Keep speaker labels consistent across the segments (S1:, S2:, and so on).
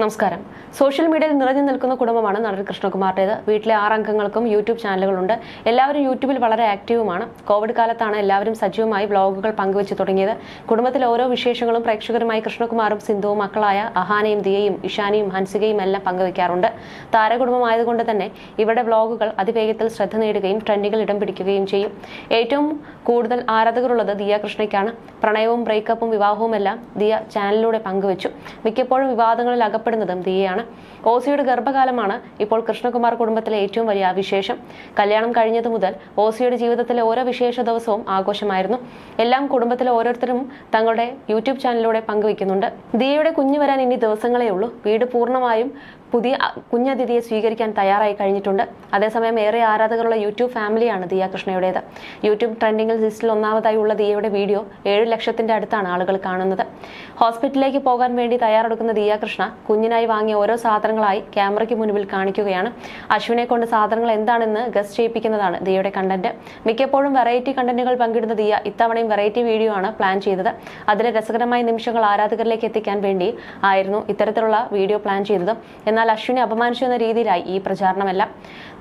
S1: നമസ്കാരം. സോഷ്യൽ മീഡിയയിൽ നിറഞ്ഞു നിൽക്കുന്ന കുടുംബമാണ് നടൻ കൃഷ്ണകുമാറിന്റെത്. വീട്ടിലെ ആറംഗങ്ങൾക്കും യൂട്യൂബ് ചാനലുകളുണ്ട്. എല്ലാവരും യൂട്യൂബിൽ വളരെ ആക്റ്റീവുമാണ്. കോവിഡ് കാലത്താണ് എല്ലാവരും സജീവമായി വ്ളോഗുകൾ പങ്കുവച്ചു തുടങ്ങിയത്. കുടുംബത്തിലെ ഓരോ വിശേഷങ്ങളും പ്രേക്ഷകരുമായി കൃഷ്ണകുമാറും സിന്ധുവും മക്കളായ അഹാനയും ദിയയും ഇഷാനിയും ഹൻസികയും എല്ലാം പങ്കുവയ്ക്കാറുണ്ട് താരകുടുംബമായതുകൊണ്ട് തന്നെ ഇവിടെ വ്ളോഗുകൾ അതിവേഗത്തിൽ ശ്രദ്ധ നേടുകയും ട്രെൻഡുകൾ ഇടം പിടിക്കുകയും ചെയ്യും. ഏറ്റവും കൂടുതൽ ആരാധകരുള്ളത് ദിയ കൃഷ്ണയ്ക്കാണ്. പ്രണയവും ബ്രേക്കപ്പും വിവാഹവും എല്ലാം ദിയ ചാനലിലൂടെ പങ്കുവച്ചു. മിക്കപ്പോഴും വിവാദങ്ങളിൽ അകപ്പെടുന്നതും ദിയയാണ് ഓസിയുടെ ഗർഭകാലമാണ് ഇപ്പോൾ കൃഷ്ണകുമാർ കുടുംബത്തിലെ ഏറ്റവും വലിയ വിശേഷം. കല്യാണം കഴിഞ്ഞതു മുതൽ ഓസിയുടെ ജീവിതത്തിലെ ഓരോ വിശേഷ ദിവസവും ആഘോഷമായിരുന്നു. എല്ലാം കുടുംബത്തിലെ ഓരോരുത്തരും തങ്ങളുടെ യൂട്യൂബ് ചാനലിലൂടെ പങ്കുവയ്ക്കുന്നുണ്ട്. ദിയയുടെ കുഞ്ഞു വരാൻ ഇനി ദിവസങ്ങളേ ഉള്ളൂ. വീട് പൂർണമായും പുതിയ കുഞ്ഞതിഥിയെ സ്വീകരിക്കാൻ തയ്യാറായി കഴിഞ്ഞിട്ടുണ്ട്. അതേസമയം ഏറെ ആരാധകരുള്ള യൂട്യൂബ് ഫാമിലിയാണ് ദിയ കൃഷ്ണയുടേത് യൂട്യൂബ് ട്രെൻഡിംഗിൽ ലിസ്റ്റിൽ ഒന്നാമതായി ഉള്ള ദിയയുടെ വീഡിയോ. ഏഴ് ലക്ഷത്തിന്റെ അടുത്താണ് ആളുകൾ കാണുന്നത്. ഹോസ്പിറ്റലിലേക്ക് പോകാൻ വേണ്ടി തയ്യാറെടുക്കുന്ന ദിയ കൃഷ്ണ കുഞ്ഞിനായി വാങ്ങിയ ഓരോ സാധനങ്ങളായി ക്യാമറയ്ക്ക് മുൻപിൽ കാണിക്കുകയാണ്. അശ്വിനെ കൊണ്ട് സാധനങ്ങൾ എന്താണെന്ന് ഗസ്റ്റ് ചെയ്യിപ്പിക്കുന്നതാണ് ദിയയുടെ കണ്ടന്റ്. മിക്കപ്പോഴും വെറൈറ്റി കണ്ടന്റുകൾ പങ്കിടുന്ന ദിയ ഇത്തവണയും വെറൈറ്റി വീഡിയോ ആണ് പ്ലാൻ ചെയ്തത്. അതിലെ രസകരമായ നിമിഷങ്ങൾ ആരാധകരിലേക്ക് എത്തിക്കാൻ വേണ്ടി ആയിരുന്നു ഇത്തരത്തിലുള്ള വീഡിയോ പ്ലാൻ ചെയ്തത്. എന്നാൽ അശ്വിനെ അപമാനിച്ചു എന്ന രീതിയിലായി ഈ പ്രചാരണമെല്ലാം.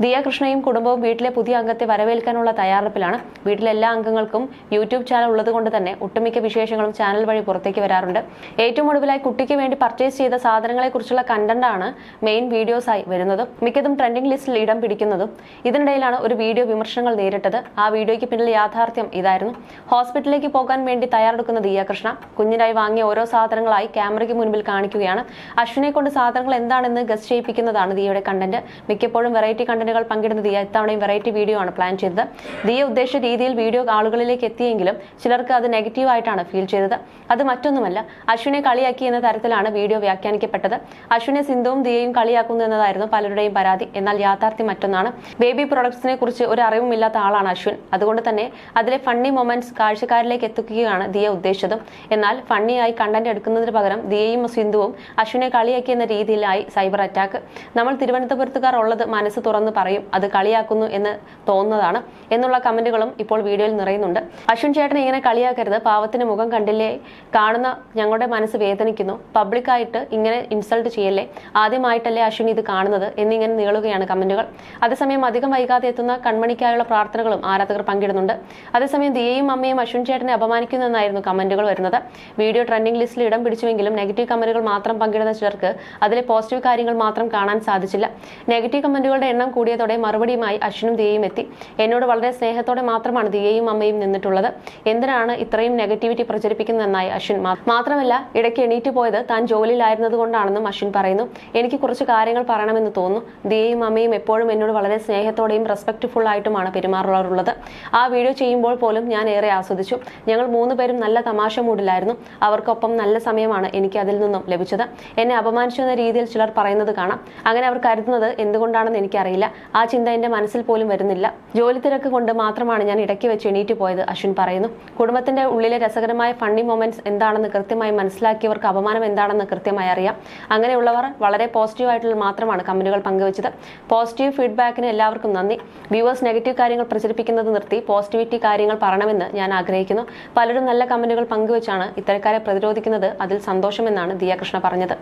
S1: ദിയ കൃഷ്ണയും കുടുംബവും വീട്ടിലെ പുതിയ അംഗത്തെ വരവേൽക്കാനുള്ള തയ്യാറെടുപ്പിലാണ്. വീട്ടിലെ എല്ലാ അംഗങ്ങൾക്കും യൂട്യൂബ് ചാനൽ ഉള്ളതുകൊണ്ട് തന്നെ ഒട്ടുമിക്ക വിശേഷങ്ങളും ചാനൽ വഴി പുറത്തേക്ക് വരാറുണ്ട്. ഏറ്റവും ഒടുവിലായി കുട്ടിക്ക് വേണ്ടി പർച്ചേസ് ചെയ്ത സാധനങ്ങളെക്കുറിച്ചുള്ള കണ്ടന്റാണ് മെയിൻ വീഡിയോസായി വരുന്നത്. മിക്കതും ട്രെൻഡിംഗ് ലിസ്റ്റിൽ ഇടം പിടിക്കുന്നതും. ഇതിനിടയിലാണ് ഒരു വീഡിയോ വിമർശനങ്ങൾ നേരിട്ടത്. ആ വീഡിയോയ്ക്ക് പിന്നിൽ യാഥാർത്ഥ്യം ഇതായിരുന്നു. ഹോസ്പിറ്റലിലേക്ക് പോകാൻ വേണ്ടി തയ്യാറെടുക്കുന്ന ദിയ കൃഷ്ണ കുഞ്ഞിനായി വാങ്ങിയ ഓരോ സാധനങ്ങളായി ക്യാമറയ്ക്ക് മുൻപിൽ കാണിക്കുകയാണ്. അശ്വിനെ കൊണ്ട് സാധനങ്ങൾ എന്താണെന്ന് ഗസ് ചെയ്യിപ്പിക്കുന്നതാണ് ദിയയുടെ കണ്ടന്റ് മിക്കപ്പോഴും വെറൈറ്റി കണ്ടന്റുകൾ പങ്കിടുന്ന ദിയ. ഇത്തവണയും വെറൈറ്റി വീഡിയോ ആണ് പ്ലാൻ ചെയ്തത്. ദിയ ഉദ്ദേശിച്ച രീതിയിൽ വീഡിയോ ആളുകളിലേക്ക് എത്തിയെങ്കിലും ചിലർക്ക് അത് നെഗറ്റീവ് ആയിട്ടാണ് ഫീൽ ചെയ്തത്. അത് മറ്റൊന്നുമല്ല അശ്വിനെ കളിയാക്കി എന്ന തരത്തിലാണ് വീഡിയോ വ്യാഖ്യാനിക്കപ്പെട്ടത്. അശ്വിനെ സിന്ധുവും ദിയയും കളിയാക്കുന്നു എന്നതായിരുന്നു പലരുടെയും പരാതി. എന്നാൽ യാഥാർത്ഥ്യം മറ്റൊന്നാണ്. ബേബി പ്രൊഡക്ട്സിനെ കുറിച്ച് ഒരു അറിവുമില്ലാത്ത ആളാണ് അശ്വിൻ. അതുകൊണ്ട് തന്നെ അതിലെ ഫണ്ണി മൊമെന്റ്സ് കാഴ്ചക്കാരിലേക്ക് എത്തിക്കുകയാണ് ദിയ ഉദ്ദേശിച്ചത്. എന്നാൽ ഫണ്ണിയായി കണ്ടന്റ് എടുക്കുന്നതിന് പകരം ദിയയും സിന്ധുവും അശ്വിനെ കളിയാക്കി എന്ന രീതിയിലായി സൈബർ അറ്റാക്ക് നമ്മൾ തിരുവനന്തപുരത്തുകാർ ഉള്ളത് മനസ്സ് തുറന്ന് പറയും അത് കളിയാക്കുന്നു എന്ന് തോന്നുന്നതാണ് എന്നുള്ള കമന്റുകളും ഇപ്പോൾ വീഡിയോയിൽ നിറയുന്നുണ്ട്. അശ്വിൻ ചേട്ടൻ ഇങ്ങനെ കളിയാക്കരുത്. പാവത്തിന് മുഖം കണ്ടില്ലേ? കാണുന്ന ഞങ്ങളുടെ മനസ്സ് വേദനിക്കുന്നു. പബ്ലിക്കായിട്ട് ഇങ്ങനെ ഇൻസൾട്ട് ചെയ്യല്ലേ? ആദ്യമായിട്ടല്ലേ അശ്വിൻ ഇത് കാണുന്നത് എന്നിങ്ങനെ നീളുകയാണ് കമന്റുകൾ. അതേസമയം അധികം വൈകാതെ എത്തുന്ന കൺമണിക്കായുള്ള പ്രാർത്ഥനകളും ആരാധകർ പങ്കിടുന്നുണ്ട്. അതേസമയം ദിയയും അമ്മയും അശ്വിൻ ചേട്ടനെ അപമാനിക്കുന്നെന്നായിരുന്നു കമന്റുകൾ വരുന്നത്. വീഡിയോ ട്രെൻഡിംഗ് ലിസ്റ്റിൽ ഇടം പിടിച്ചുവെങ്കിലും നെഗറ്റീവ് കമന്റുകൾ മാത്രം പങ്കിടുന്ന ചിലർക്ക് അതിലെ പോസിറ്റീവ് കാര്യങ്ങൾ മാത്രം കാണാൻ സാധിച്ചില്ല. നെഗറ്റീവ് കമന്റുകളുടെ എണ്ണം കൂടിയതോടെ മറുപടിയുമായി അശ്വിനും ദിയയും എത്തി. എന്നോട് വളരെ സ്നേഹത്തോടെ മാത്രമാണ് ദിയയും അമ്മയും നിന്നിട്ടുള്ളത്. എന്തിനാണ് ഇത്രയും നെഗറ്റിവിറ്റി പ്രചരിപ്പിക്കുന്നതെന്നായി അശ്വിൻ. മാത്രമല്ല ഇടയ്ക്ക് എണീറ്റ് പോയത് താൻ ജോലിയിലായിരുന്നത് കൊണ്ടാണെന്നും അശ്വിൻ പറയുന്നു. എനിക്ക് കുറച്ച് കാര്യങ്ങൾ പറയണമെന്ന് തോന്നുന്നു. ദിയയും അമ്മയും എപ്പോഴും എന്നോട് വളരെ സ്നേഹത്തോടെയും റെസ്പെക്ട്ഫുൾ ആയിട്ടുമാണ് പെരുമാറാറുള്ളത്. ആ വീഡിയോ ചെയ്യുമ്പോൾ പോലും ഞാൻ ഏറെ ആസ്വദിച്ചു. ഞങ്ങൾ മൂന്ന് പേരും നല്ല തമാശ മൂഡിലായിരുന്നു. അവർക്കൊപ്പം നല്ല സമയമാണ് എനിക്ക് അതിൽ നിന്നും ലഭിച്ചത്. എന്നെ അപമാനിച്ചു എന്ന രീതിയിൽ ചിലർ പറയുന്നത് കാണാം. അങ്ങനെ അവർ കരുതുന്നത് എന്തുകൊണ്ടാണെന്ന് എനിക്കറിയില്ല. ആ ചിന്ത എന്റെ മനസ്സിൽ പോലും വരുന്നില്ല. ജോലി തിരക്ക് കൊണ്ട് മാത്രമാണ് ഞാൻ ഇടയ്ക്ക് വെച്ച് എണീറ്റ് പോയത് അശ്വിൻ പറയുന്നു. കുടുംബത്തിന്റെ ഉള്ളിലെ രസകരമായ ഫണ്ണി മൊമെന്റ്സ് എന്താണെന്ന് കൃത്യമായി മനസ്സിലാക്കിയവർക്ക് അപമാനം എന്താണെന്ന് കൃത്യമായി അറിയാം. അങ്ങനെയുള്ളവർ വളരെ പോസിറ്റീവ് ആയിട്ടുള്ള മാത്രമാണ് കമന്റുകൾ പങ്കുവച്ചത്. പോസിറ്റീവ് ഫീഡ്ബാക്കിന് എല്ലാവർക്കും നന്ദി. വ്യൂവേഴ്സ് നെഗറ്റീവ് കാര്യങ്ങൾ പ്രചരിപ്പിക്കുന്നത് നിർത്തി പോസിറ്റിവിറ്റി കാര്യങ്ങൾ പറയണമെന്ന് ഞാൻ ആഗ്രഹിക്കുന്നു. പലരും നല്ല കമന്റുകൾ പങ്കുവച്ചാണ് ഇത്തരക്കാരെ പ്രതിരോധിക്കുന്നത്. അതിൽ സന്തോഷമെന്നാണ് ദിയാകൃഷ്ണ പറഞ്ഞത്.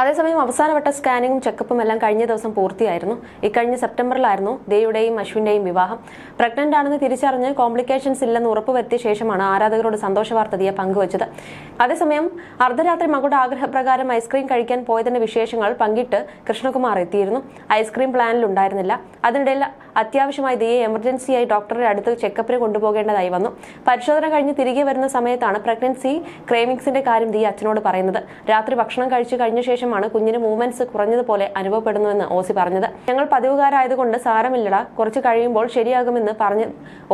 S1: അതേസമയം അവസാനവട്ട സ്കാനിങ്ങും ചെക്കപ്പും എല്ലാം കഴിഞ്ഞ ദിവസം പൂർത്തിയായിരുന്നു. ഇക്കഴിഞ്ഞ സെപ്റ്റംബറിലായിരുന്നു ദേയുടെയും അശ്വിന്റെയും വിവാഹം. പ്രഗ്നന്റ് ആണെന്ന് തിരിച്ചറിഞ്ഞ് കോംപ്ലിക്കേഷൻസ് ഇല്ലെന്ന് ഉറപ്പുവരുത്തിയ ശേഷമാണ് ആരാധകരോട് സന്തോഷ വാർത്ത ദിയ പങ്കുവച്ചത്. അതേസമയം അർദ്ധരാത്രി മകളുടെ ആഗ്രഹപ്രകാരം ഐസ്ക്രീം കഴിക്കാൻ പോയതിന്റെ വിശേഷങ്ങൾ പങ്കിട്ട് കൃഷ്ണകുമാർ എത്തിയിരുന്നു. ഐസ്ക്രീം പ്ലാനിൽ ഉണ്ടായിരുന്നില്ല. അതിനിടയിൽ അത്യാവശ്യമായി ദിയെ എമർജൻസിയായി ഡോക്ടറുടെ അടുത്ത് ചെക്കപ്പിന് കൊണ്ടുപോകേണ്ടതായി വന്നു. പരിശോധന കഴിഞ്ഞ് തിരികെ വരുന്ന സമയത്താണ് പ്രഗ്നൻസി ക്രേമിങ്സിന്റെ കാര്യം ദിയ അച്ഛനോട് പറയുന്നത്. രാത്രി ഭക്ഷണം കഴിച്ചു കഴിഞ്ഞ ശേഷമാണ് കുഞ്ഞിന് മൂവ്മെന്റ്സ് കുറഞ്ഞതുപോലെ അനുഭവപ്പെടുന്നുവെന്ന് ഓസി പറഞ്ഞത്. ഞങ്ങൾ പതിവുകാരായതുകൊണ്ട് സാരമില്ലട. കുറച്ച് കഴിയുമ്പോൾ ശരിയാകുമെന്ന് പറഞ്ഞ്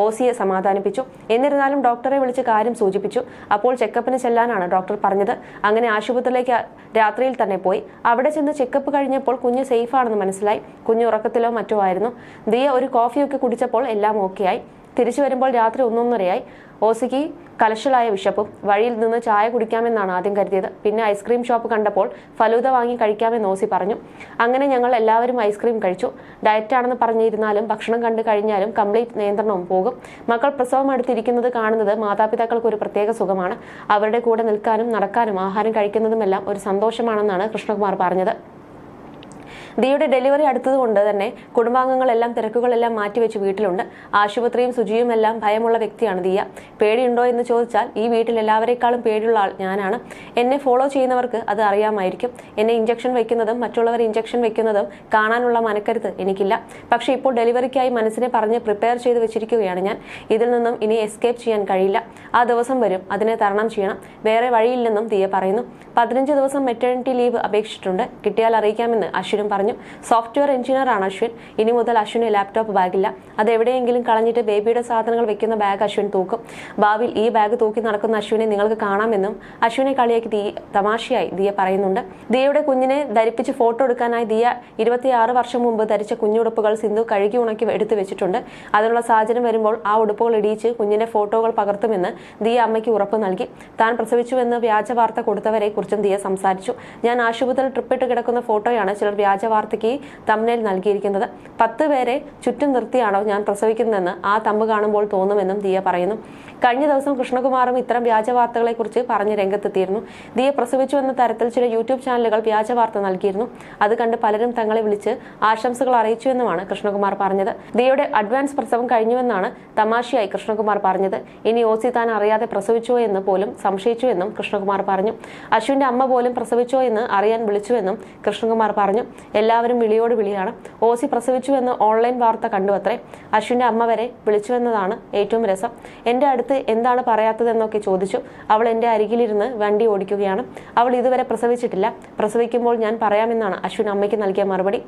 S1: ഓസിയെ സമാധാനിപ്പിച്ചു. എന്നിരുന്നാലും ഡോക്ടറെ വിളിച്ച് കാര്യം സൂചിപ്പിച്ചു. അപ്പോൾ ചെക്കപ്പിന് ചെല്ലാനാണ് ഡോക്ടർ പറഞ്ഞത്. അങ്ങനെ ആശുപത്രിയിലേക്ക് രാത്രിയിൽ തന്നെ പോയി. അവിടെ ചെന്ന് ചെക്കപ്പ് കഴിഞ്ഞപ്പോൾ കുഞ്ഞ് സേഫാണെന്ന് മനസ്സിലായി. കുഞ്ഞ് ഉറക്കത്തിലോ മറ്റോ ആയിരുന്നു. ദിയ ഒരു കോഫിയൊക്കെ കുടിച്ചപ്പോൾ എല്ലാം ഓക്കെയായി. തിരിച്ചു വരുമ്പോൾ രാത്രി ഒന്നൊന്നരയായി. ഓസിക്ക് കലശലായ വിശപ്പും വഴിയിൽ നിന്ന് ചായ കുടിക്കാമെന്നാണ് ആദ്യം കരുതിയത്. പിന്നെ ഐസ്ക്രീം ഷോപ്പ് കണ്ടപ്പോൾ ഫലൂദ വാങ്ങി കഴിക്കാമെന്ന് ഓസി പറഞ്ഞു. അങ്ങനെ ഞങ്ങൾ എല്ലാവരും ഐസ്ക്രീം കഴിച്ചു. ഡയറ്റാണെന്ന് പറഞ്ഞിരുന്നാലും ഭക്ഷണം കണ്ടു കഴിഞ്ഞാലും കംപ്ലീറ്റ് നിയന്ത്രണവും പോകും. മക്കൾ പ്രസവം അടുത്തിരിക്കുന്നത് കാണുന്നത് മാതാപിതാക്കൾക്ക് ഒരു പ്രത്യേക സുഖമാണ്. അവരുടെ കൂടെ നിൽക്കാനും നടക്കാനും ആഹാരം കഴിക്കുന്നതുമെല്ലാം ഒരു സന്തോഷമാണെന്നാണ് കൃഷ്ണകുമാർ പറഞ്ഞത്. ദിയുടെ ഡെലിവറി അടുത്തതുകൊണ്ട് തന്നെ കുടുംബാംഗങ്ങളെല്ലാം തിരക്കുകളെല്ലാം മാറ്റിവെച്ച് വീട്ടിലുണ്ട്. ആശുപത്രിയും ശുചിയും എല്ലാം ഭയമുള്ള വ്യക്തിയാണ് ദിയ. പേടിയുണ്ടോ എന്ന് ചോദിച്ചാൽ ഈ വീട്ടിൽ എല്ലാവരെക്കാളും പേടിയുള്ള ആൾ ഞാനാണ്. എന്നെ ഫോളോ ചെയ്യുന്നവർക്ക് അത് അറിയാമായിരിക്കും. എന്നെ ഇഞ്ചക്ഷൻ വെക്കുന്നതും മറ്റുള്ളവർ ഇഞ്ചക്ഷൻ വെക്കുന്നതും കാണാനുള്ള മനക്കരുത്ത് എനിക്കില്ല. പക്ഷേ ഇപ്പോൾ ഡെലിവറിക്കായി മനസ്സിനെ പറഞ്ഞ് പ്രിപ്പയർ ചെയ്ത് വെച്ചിരിക്കുകയാണ് ഞാൻ. ഇതിൽ നിന്നും ഇനി എസ്കേപ്പ് ചെയ്യാൻ കഴിയില്ല. ആ ദിവസം വരും. അതിനെ തരണം ചെയ്യണം. വേറെ വഴിയില്ലെന്നും ദിയ പറയുന്നു. പതിനഞ്ച് ദിവസം മെറ്റേണിറ്റി ലീവ് അപേക്ഷിച്ചിട്ടുണ്ട്. കിട്ടിയാൽ അറിയിക്കാമെന്ന് അശ്വിനും പറഞ്ഞു. സോഫ്റ്റ്വെയർ എഞ്ചിനീയറാണ് അശ്വിൻ. ഇനി മുതൽ അശ്വിന് ലാപ്ടോപ്പ് ബാഗില്ല അത് എവിടെയെങ്കിലും കളഞ്ഞിട്ട് ബേബിയുടെ സാധനങ്ങൾ വെക്കുന്ന ബാഗ് അശ്വിൻ തൂക്കും. ഭാവിയിൽ ഈ ബാഗ് തൂക്കി നടക്കുന്ന അശ്വിനെ നിങ്ങൾക്ക് കാണാമെന്നും അശ്വിനെ കളിയാക്കി ദീ തമാശയായി ദിയ പറയുന്നുണ്ട്. ദിയയുടെ കുഞ്ഞിനെ ധരിപ്പിച്ച് ഫോട്ടോ എടുക്കാനായി ദിയ ഇരുപത്തിയാറ് വർഷം മുമ്പ് ധരിച്ച കുഞ്ഞുടുപ്പുകൾ സിന്ധു കഴുകി ഉണക്കി എടുത്തു വെച്ചിട്ടുണ്ട്. അതിനുള്ള സാഹചര്യം വരുമ്പോൾ ആ ഉടുപ്പുകൾ ഇടിയിച്ച് കുഞ്ഞിന്റെ ഫോട്ടോകൾ പകർത്തുമെന്ന് ദിയ അമ്മയ്ക്ക് ഉറപ്പ് നൽകി. താൻ പ്രസവിച്ചുവെന്ന് വ്യാജ വാർത്ത കൊടുത്തവരെ കുറിച്ചും ദിയ സംസാരിച്ചു. ഞാൻ ആശുപത്രിയിൽ ട്രിപ്പിട്ട് കിടക്കുന്ന ഫോട്ടോയാണ് ചിലർ വ്യാജ വാർത്തയ്ക്ക് തമ്മിൽ നൽകിയിരിക്കുന്നത്. പത്ത് പേരെ ചുറ്റും നിർത്തിയാണോ ഞാൻ പ്രസവിക്കുന്നതെന്ന് ആ തമ്പ് കാണുമ്പോൾ തോന്നുമെന്നും ദിയ പറയുന്നു. കഴിഞ്ഞ ദിവസം കൃഷ്ണകുമാറും ഇത്തരം വ്യാജ വാർത്തകളെക്കുറിച്ച് പറഞ്ഞ് രംഗത്തെത്തിയിരുന്നു. ദിയ പ്രസവിച്ചു എന്ന തരത്തിൽ ചില യൂട്യൂബ് ചാനലുകൾ വ്യാജ വാർത്ത നൽകിയിരുന്നു. അത് കണ്ട് പലരും തങ്ങളെ വിളിച്ച് ആശംസകൾ അറിയിച്ചു എന്നുമാണ് കൃഷ്ണകുമാർ പറഞ്ഞത്. ദിയയുടെ അഡ്വാൻസ് പ്രസവം കഴിഞ്ഞുവെന്നാണ് തമാശയായി കൃഷ്ണകുമാർ പറഞ്ഞത്. ഇനി ഓസി താൻ അറിയാതെ പ്രസവിച്ചോ എന്ന് പോലും സംശയിച്ചു എന്നും കൃഷ്ണകുമാർ പറഞ്ഞു. അശ്വിന്റെ അമ്മ പോലും പ്രസവിച്ചോ എന്ന് അറിയാൻ വിളിച്ചുവെന്നും കൃഷ്ണകുമാർ പറഞ്ഞു. എല്ലാവരും വിളിയോട് വിളിയാണ്. ഓസി പ്രസവിച്ചുവെന്ന് ഓൺലൈൻ വാർത്ത കണ്ടുവത്രേ. അശ്വിന്റെ അമ്മ വരെ വിളിച്ചുവെന്നതാണ് ഏറ്റവും രസം. എന്റെ അടുത്ത് എന്താണ് പറയാത്തതെന്നൊക്കെ ചോദിച്ചു. അവൾ എന്റെ അരികിലിരുന്ന് വണ്ടി ഓടിക്കുകയാണ്. അവൾ ഇതുവരെ പ്രസവിച്ചിട്ടില്ല. പ്രസവിക്കുമ്പോൾ ഞാൻ പറയാമെന്നാണ് അശ്വിൻ അമ്മയ്ക്ക് നൽകിയ മറുപടി.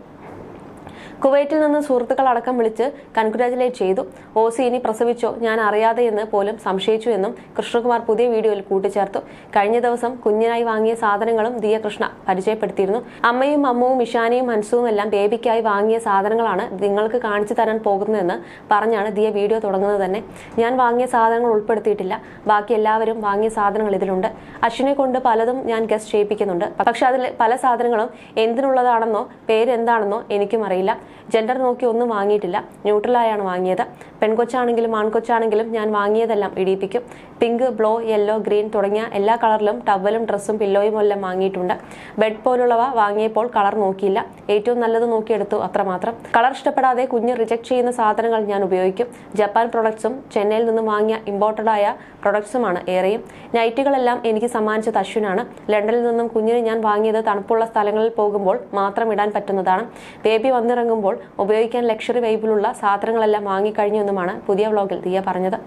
S1: കുവൈറ്റിൽ നിന്ന് സുഹൃത്തുക്കളടക്കം വിളിച്ച് കൺഗ്രാജുലേറ്റ് ചെയ്തു. ഓസി ഇനി പ്രസവിച്ചോ ഞാൻ അറിയാതെ എന്ന് പോലും സംശയിച്ചു എന്നും കൃഷ്ണകുമാർ പുതിയ വീഡിയോയിൽ കൂട്ടിച്ചേർത്തു. കഴിഞ്ഞ ദിവസം കുഞ്ഞിനായി വാങ്ങിയ സാധനങ്ങളും ദിയ കൃഷ്ണ പരിചയപ്പെടുത്തിയിരുന്നു. അമ്മയും അമ്മവും ഇഷാനിയും ഹൻസുവും എല്ലാം ബേബിക്കായി വാങ്ങിയ സാധനങ്ങളാണ് നിങ്ങൾക്ക് കാണിച്ചു തരാൻ പോകുന്നതെന്ന് പറഞ്ഞാണ് ദിയ വീഡിയോ തുടങ്ങുന്നത് തന്നെ. ഞാൻ വാങ്ങിയ സാധനങ്ങൾ ഉൾപ്പെടുത്തിയിട്ടില്ല. ബാക്കി എല്ലാവരും വാങ്ങിയ സാധനങ്ങൾ ഇതിലുണ്ട്. അശ്വിനെ കൊണ്ട് പലതും ഞാൻ ഗസ്റ്റ് ചെയ്യിപ്പിക്കുന്നുണ്ട്. പക്ഷെ അതിൽ പല സാധനങ്ങളും എന്തിനുള്ളതാണെന്നോ പേരെന്താണെന്നോ എനിക്കും അറിയില്ല. ജെൻഡർ നോക്കി ഒന്നും വാങ്ങിയിട്ടില്ല. ന്യൂട്രലായാണ് വാങ്ങിയത്. പെൺകൊച്ചാണെങ്കിലും ആൺകൊച്ചാണെങ്കിലും ഞാൻ വാങ്ങിയതെല്ലാം ഇടിയിപ്പിക്കും. പിങ്ക് ബ്ലോ യെല്ലോ ഗ്രീൻ തുടങ്ങിയ എല്ലാ കളറിലും ടവലും ഡ്രസ്സും പില്ലോയും എല്ലാം വാങ്ങിയിട്ടുണ്ട്. ബെഡ് പോലുള്ളവ വാങ്ങിയപ്പോൾ കളർ നോക്കിയില്ല. ഏറ്റവും നല്ലത് നോക്കിയെടുത്തു അത്രമാത്രം. കളർ ഇഷ്ടപ്പെടാതെ കുഞ്ഞ് റിജക്ട് ചെയ്യുന്ന സാധനങ്ങൾ ഞാൻ ഉപയോഗിക്കും. ജപ്പാൻ പ്രൊഡക്ട്സും ചെന്നൈയിൽ നിന്നും വാങ്ങിയ ഇമ്പോർട്ടഡായ പ്രൊഡക്ട്സുമാണ് ഏറെയും. നൈറ്റുകളെല്ലാം എനിക്ക് സമ്മാനിച്ചത് അശ്വിനാണ്. ലണ്ടനിൽ നിന്നും കുഞ്ഞിന് ഞാൻ വാങ്ങിയത് തണുപ്പുള്ള സ്ഥലങ്ങളിൽ പോകുമ്പോൾ മാത്രം ഇടാൻ പറ്റുന്നതാണ്. ബേബി വന്നിറങ്ങുമ്പോൾ ഉപയോഗിക്കാൻ ലക്ഷറി വൈബിലുള്ള സാധനങ്ങളെല്ലാം വാങ്ങിക്കഴിഞ്ഞു എന്നുമാണ് പുതിയ വ്ളോഗിൽ ദിയ പറഞ്ഞത്.